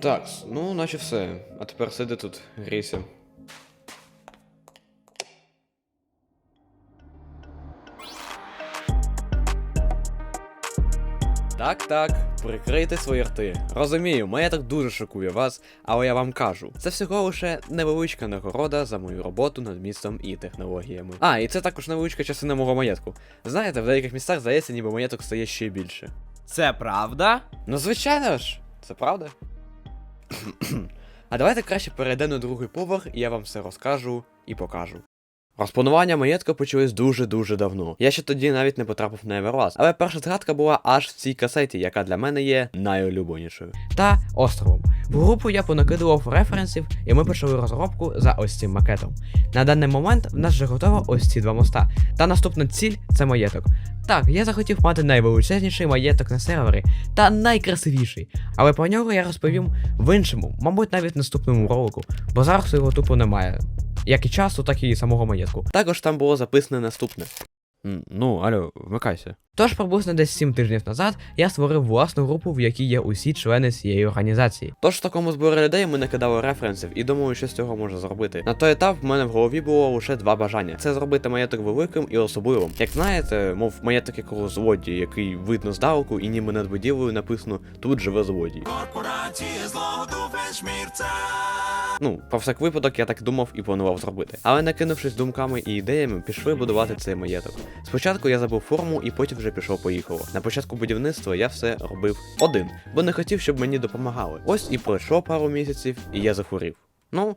Так, ну наче все. А тепер сиди тут, грійся. Так, так, прикрийте свої рти. Розумію, маєток дуже шокує вас, але я вам кажу, це всього лише невеличка нагорода за мою роботу над містом і технологіями. А, і це також невеличка частина мого маєтку. Знаєте, в деяких містах здається, ніби маєток стає ще більше. Це правда? Ну, звичайно ж, це правда. а давайте краще перейдемо на другий поверх, і я вам все розкажу і покажу. Розпланування маєтка почалось дуже-дуже давно. Я ще тоді навіть не потрапив на Еверласт, але перша згадка була аж в цій касеті, яка для мене є найулюбленішою. Та островом. В групу я понакидував референсів, і ми почали розробку за ось цим макетом. На даний момент в нас вже готово ось ці два моста. Та наступна ціль це маєток. Так, я захотів мати найвеличезніший маєток на сервері та найкрасивіший. Але про нього я розповім в іншому, мабуть, навіть наступному ролику, бо зараз його тупо немає. Як і часу, так і самого маєтку. Також там було записане наступне. Ну, алло, вмикайся. Тож приблизно десь 7 тижнів назад я створив власну групу, в якій є усі члени цієї організації. Тож в такому зборі людей ми накидали референсів і думаю, що з цього можна зробити. На той етап в мене в голові було лише два бажання: це зробити маєток великим і особливим. Як знаєте, мов маєток якого злодія, який видно здалеку, і ніби над будівлею написано тут живе злодій. Корпорації злого вешмірця. Ну, про всяк випадок я так думав і планував зробити. Але накинувшись думками і ідеями, пішли будувати цей маєток. Спочатку я забув форму і потім вже пішов поїхало. На початку будівництва я все робив один, бо не хотів, щоб мені допомагали. Ось і пройшло пару місяців, і я захворів. Ну.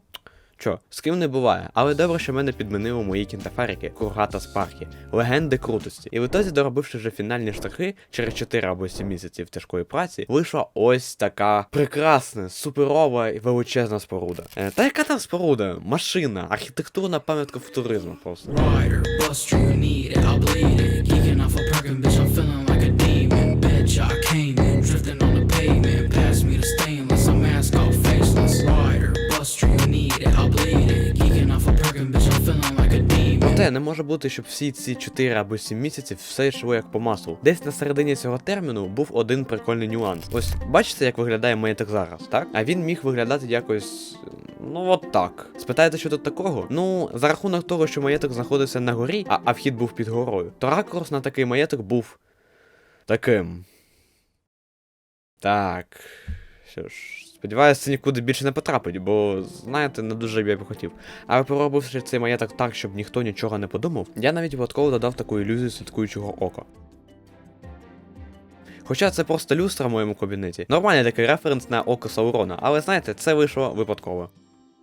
Що, з ким не буває, але добре, що мене підмінили мої кінтафарики, Курга та Спархі, легенди крутості. І в ітозі, доробивши вже фінальні штрихи, через 4 або 7 місяців тяжкої праці, вийшла ось така прекрасна, суперова і величезна споруда. Е, та яка там споруда? Машина, архітектурна пам'ятка футуризму просто. Rider, bust Проте не може бути, щоб всі ці 4 або 7 місяців все йшло як по маслу. Десь на середині цього терміну був один прикольний нюанс. Ось бачите, як виглядає маєток зараз, так? А він міг виглядати якось. Ну от так. Спитаєте, що тут такого? Ну, за рахунок того, що маєток знаходився на горі, а, а вхід був під горою, то ракурс на такий маєток був таким. Так. Що ж, сподіваюся, нікуди більше не потрапить, бо, знаєте, не дуже я б хотів. Але поробивши цей маєток так, щоб ніхто нічого не подумав, я навіть випадково додав таку ілюзію слідкуючого ока. Хоча це просто люстра в моєму кабінеті. Нормальний такий референс на око Саурона, але знаєте, це вийшло випадково.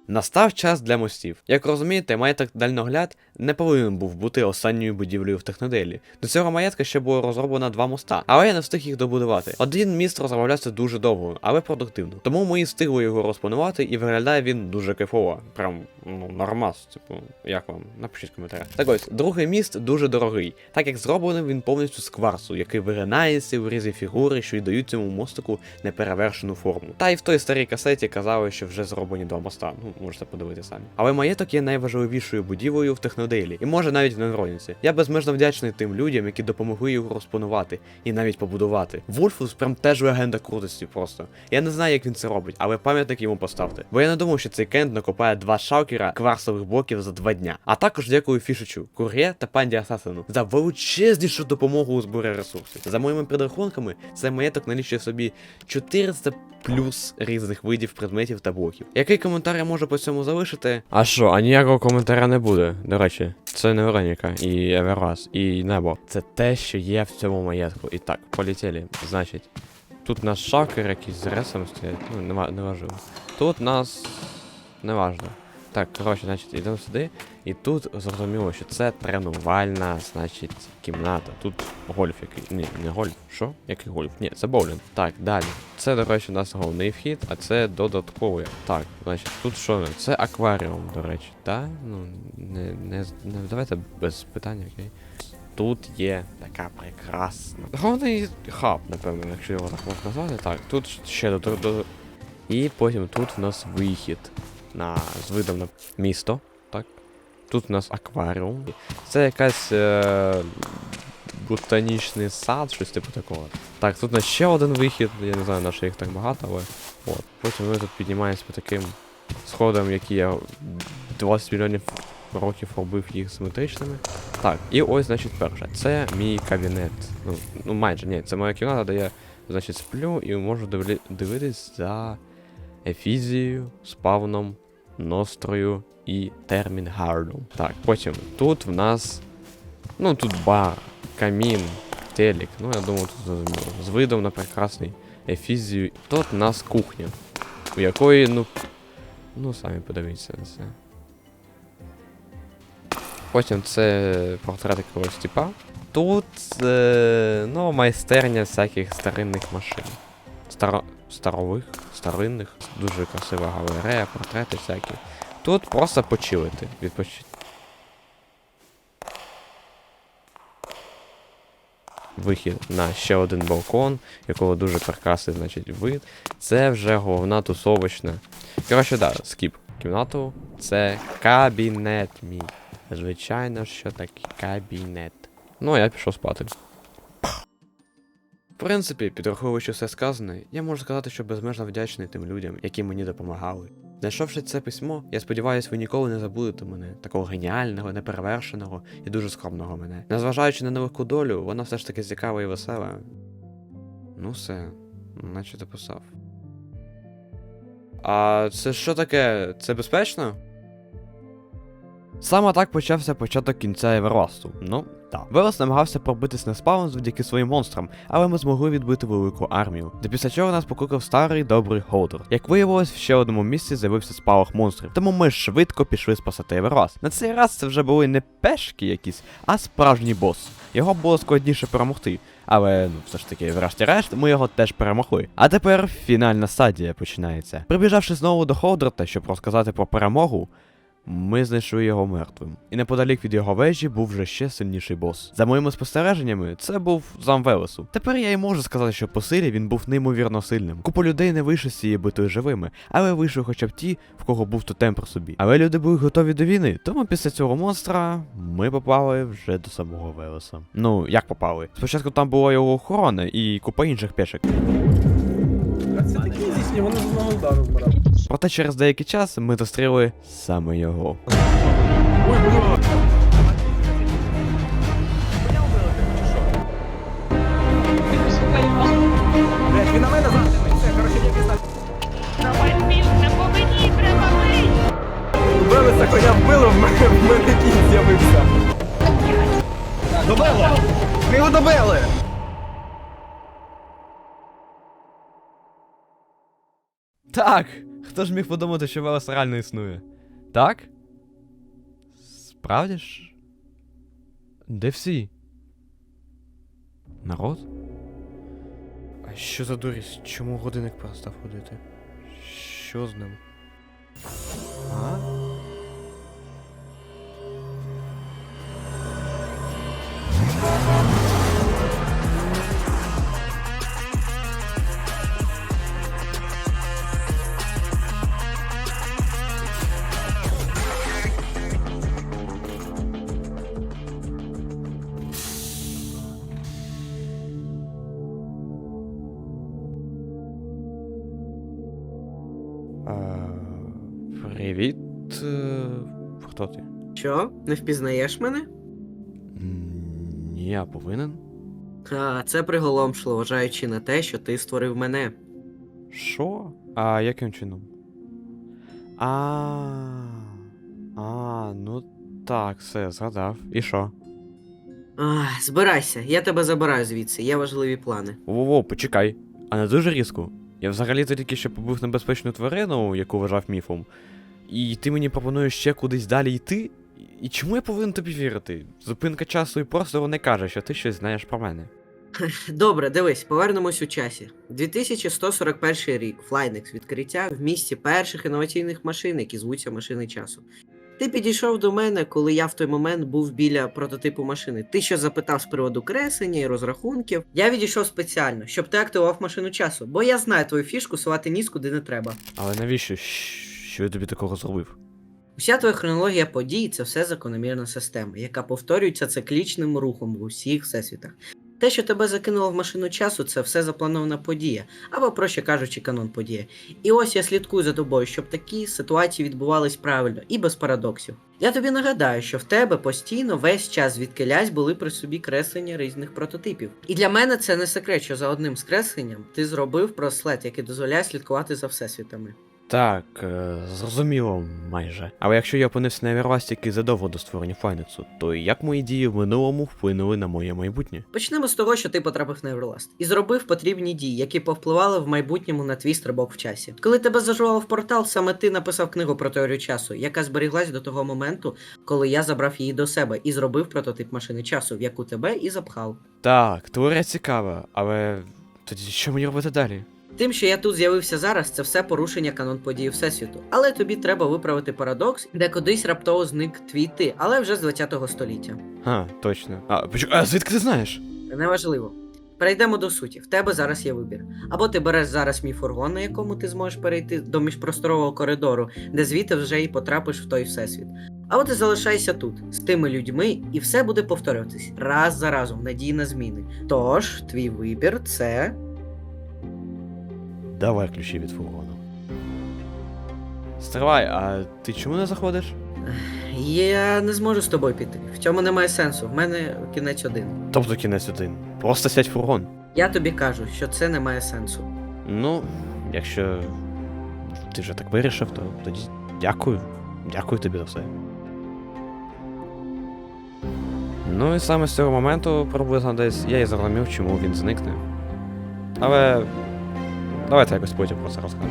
Настав час для мостів. Як розумієте, маєток дальногляд не повинен був бути останньою будівлею в Техноделі. До цього маєтка ще було розроблено два моста, але я не встиг їх добудувати. Один міст розроблявся дуже довго, але продуктивно. Тому ми встигли його розпланувати, і виглядає він дуже кайфово. Прям ну нормас. Типу, як вам? Напишіть в. Так ось, другий міст дуже дорогий, так як зроблений він повністю з кварцу, який виринається в різні фігури, що й дають цьому мостику неперевершену форму. Та й в той старій касеті казали, що вже зроблені два моста. Ну, можете подивитися самі. Але маєток є найважливішою будівлею в Техноделі, і може навіть в Невроніці. Я безмежно вдячний тим людям, які допомогли його розпланувати і навіть побудувати. Вульфус прям теж легенда крутості просто. Я не знаю, як він це робить, але пам'ятник йому поставте. Бо я не думав, що цей кент накопає два шалкера кварсових блоків за два дня. А також дякую Фішичу, Кур'є та панді Асасину за величезнішу допомогу у зборі ресурсів. За моїми підрахунками, цей маєток налічує собі 400 плюс різних видів предметів та блоків. Який коментар я можу по цьому залишити? А що, а ніякого коментаря не буде. До речі, це не Вероніка, і Еверас, і небо. Це те, що є в цьому маєтку. І так, полетіли. Значить, тут нас шакер якийсь з ресом стоять, ну, не, не важливо. Тут нас. Неважно. Так, коротше, значить, йдемо сюди, і тут зрозуміло, що це тренувальна, значить, кімната. Тут гольф який. Ні, не гольф. Що? Який гольф? Ні, це боулінг. Так, далі. Це, до речі, у нас головний вхід, а це додатковий. Так, значить, тут що? Це акваріум, до речі. Так? Ну, не, не, не давайте без питань, окей. Тут є така прекрасна. Головний хаб, напевно, якщо його так можна назвати. Так, тут ще до. І потім тут в нас вихід. на з видом на місто. Тут у нас акваріум. Це якась е, ботанічний сад, щось типу такого. Так, тут у нас ще один вихід, я не знаю, на що їх так багато, але. От. Потім ми тут піднімаємось по таким сходам, які я 20 мільйонів років робив їх симетричними. Так, і ось, значить, перше. Це мій кабінет. Ну, ну майже ні, це моя кімната, де я, значить, сплю і можу дивитись за Ефізією, спавном, Нострою і Термінгардом. Так, потім тут в нас. Ну, тут бар, камін, телек. Ну, я думаю, тут зрозуміло. З видом на прекрасний Ефізію. Тут у нас кухня, у якої, ну. Ну, самі подивіться на це. Потім це портрет якогось типа. Тут е, ну, майстерня всяких старинних машин. Старо... Старових, старинних, дуже красива галерея, портрети всякі. Тут просто почилити, відпочити. Вихід на ще один балкон, якого дуже прекрасний, значить, вид. Це вже головна тусовочна. Коротше, да, скіп. Кімнату це кабінет мій. Звичайно, що таке кабінет. Ну, а я пішов спати. В принципі, підраховуючи все сказане, я можу сказати, що безмежно вдячний тим людям, які мені допомагали. Знайшовши це письмо, я сподіваюся, ви ніколи не забудете мене, такого геніального, неперевершеного і дуже скромного мене. Незважаючи на нелегку долю, вона все ж таки цікава і весела. Ну все, наче ти писав. А це що таке? Це безпечно? Саме так почався початок кінця Еверласту. Ну, так. Велес намагався пробитись на спаун завдяки своїм монстрам, але ми змогли відбити велику армію. Та після чого нас покликав старий добрий Холдер. Як виявилось, в ще одному місці з'явився спалах монстрів, тому ми швидко пішли спасати Еверласт. На цей раз це вже були не пешки якісь, а справжній бос. Його було складніше перемогти. Але ну все ж таки, врешті-решт, ми його теж перемогли. А тепер фінальна стадія починається. Прибіжавши знову до Холдерта, щоб розказати про перемогу, ми знайшли його мертвим. І неподалік від його вежі був вже ще сильніший бос. За моїми спостереженнями, це був зам Велесу. Тепер я й можу сказати, що по силі він був неймовірно сильним. Купа людей не вийшов з цієї битої живими, але вийшли хоча б ті, в кого був тотем при собі. Але люди були готові до війни, тому після цього монстра ми попали вже до самого Велеса. Ну, як попали? Спочатку там була його охорона і купа інших пешек. А це такі здійсні, вони з одного удару вмирали. Проте через деякий час ми зустріли саме його. Ой, бля! Блять, він на мене затиме. Все, короче, ніякий знак. Давай більше по мені треба бить! Велеса коня вбили, в мене, в мене кінь з'явився. Добили! Ми його добили! Так! Хто ж міг подумати, що Велес реально існує? Так? Справді ж? Де всі? Народ? А що за дурість? Чому годинник перестав ходити? Що з ним? А? Привіт. е, Хто ти? Що, не впізнаєш мене? Ні, я повинен. А, це приголомшило, вважаючи на те, що ти створив мене. Що? А яким чином? А. А, ну так, все, згадав. І що? А, збирайся, я тебе забираю звідси, є важливі плани. Воу-воу, почекай. А не дуже різко. Я взагалі тільки що побив небезпечну тварину, яку вважав міфом. І ти мені пропонуєш ще кудись далі йти? І чому я повинен тобі вірити? Зупинка часу і простору не каже, що ти щось знаєш про мене. Добре, дивись, повернемось у часі. 2141 рік, Флайнекс, відкриття в місті перших інноваційних машин, які звуться машини часу. Ти підійшов до мене, коли я в той момент був біля прототипу машини. Ти що запитав з приводу креслення і розрахунків. Я відійшов спеціально, щоб ти активував машину часу, бо я знаю твою фішку сувати ніс куди не треба. Але навіщо? Що я тобі такого зробив? Уся твоя хронологія подій це все закономірна система, яка повторюється циклічним рухом в усіх всесвітах. Те, що тебе закинуло в машину часу, це все запланована подія, або, проще кажучи, канон подія. І ось я слідкую за тобою, щоб такі ситуації відбувались правильно і без парадоксів. Я тобі нагадаю, що в тебе постійно весь час звідкилясь були при собі креслення різних прототипів. І для мене це не секрет, що за одним з ти зробив браслет, який дозволяє слідкувати за всесвітами. Так, е, зрозуміло майже. Але якщо я опинився на тільки задовго до створення Файнексу, то як мої дії в минулому вплинули на моє майбутнє? Почнемо з того, що ти потрапив на Everlast і зробив потрібні дії, які повпливали в майбутньому на твій стрибок в часі. Коли тебе зажувало в портал, саме ти написав книгу про теорію часу, яка зберіглась до того моменту, коли я забрав її до себе і зробив прототип машини часу, в яку тебе і запхав. Так, теорія цікава, але тоді що мені робити далі? Тим, що я тут з'явився зараз, це все порушення канон подій Всесвіту. Але тобі треба виправити парадокс, де кудись раптово зник твій ти, але вже з 20-го століття. А, точно. А, а звідки ти знаєш? Неважливо. Перейдемо до суті. В тебе зараз є вибір. Або ти береш зараз мій фургон, на якому ти зможеш перейти до міжпросторового коридору, де звідти вже і потрапиш в той всесвіт. Або ти залишайся тут з тими людьми, і все буде повторюватись раз за разом, надії на зміни. Тож, твій вибір це. Давай ключі від фургону. Стривай, а ти чому не заходиш? Я не зможу з тобою піти. В цьому немає сенсу. В мене кінець один. Тобто кінець один. Просто сядь в фургон. Я тобі кажу, що це не має сенсу. Ну, якщо ти вже так вирішив, то тоді дякую. Дякую тобі за все. Ну і саме з цього моменту, приблизно десь, я і зрозумів, чому він зникне. Але давайте якось потім про це розкажемо.